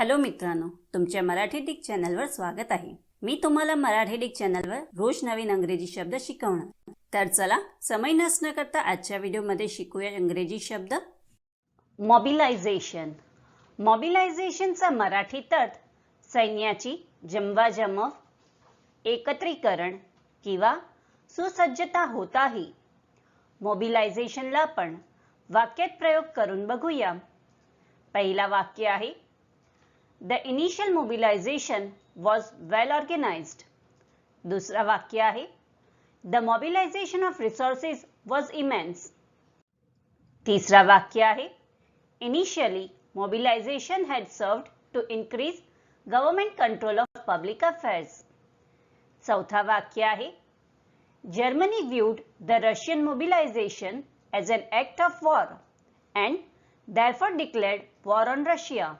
Hello मित्रांनो तुमच्या Marathi Dick चॅनलवर स्वागत आहे. मी तुम्हाला मराठी डिक चॅनलवर रोज नवीन अंग्रेजी शब्द शिकवणार. तर चला समय नसणं करता आजच्या व्हिडिओमध्ये शिकूया इंग्रजी शब्द. मॉबिलायझेशन मॉबिलायझेशनचा मराठी अर्थ सैन्याची जमवाजमव एकत्रीकरण किंवा सुसज्जता होताही. मोबिलायझेशनला आपण वाक्यात प्रयोग करून बघूया. पहिला वाक्य आहे The initial mobilisation was well organised दुसरा वाक्य आहे the mobilisation of resources was immense तिसरा वाक्य आहे initially mobilisation had served to increase government control of public affairs चौथा वाक्य आहे Germany viewed the Russian mobilization as an act of war and therefore declared war on Russia.